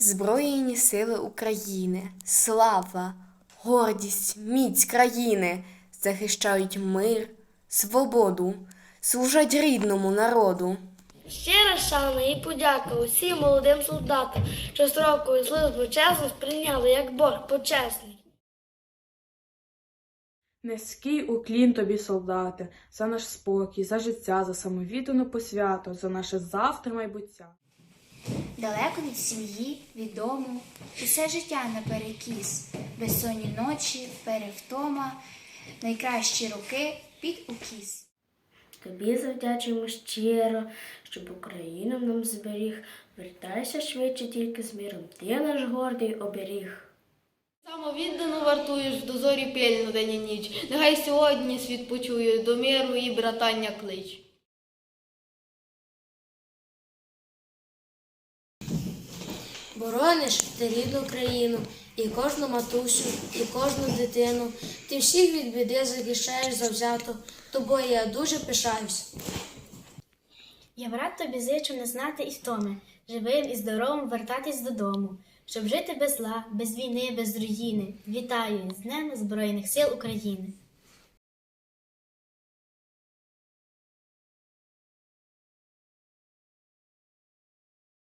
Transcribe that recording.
Збройні сили України, слава, гордість, міць країни захищають мир, свободу, служать рідному народу. Щира шана і подяка усім молодим солдатам, що строкову службу чесно сприйняли як борг почесний. Низький уклін тобі, солдати, за наш спокій, за життя, за самовіддану посвяту, за наше завтра майбуття. Далеко від сім'ї, від дому, усе життя наперекіс, безсонні ночі, перевтома, найкращі роки під укіс. Тобі завдячуємо щиро, щоб Україну нам зберіг. Вертайся швидше тільки з миром, ти наш гордий оберіг. Самовіддано вартуєш в дозорі пильно день і ніч. Нехай сьогодні світ почує до миру і братання клич. Борониш ти рідну країну, і кожну матусю, і кожну дитину. Ти всіх від біди захищаєш завзято, тобою я дуже пишаюсь. Я брат тобі зичу не знати і втоми, живим і здоровим вертатись додому, щоб жити без зла, без війни, без руїни. Вітаю з Днем Збройних сил України.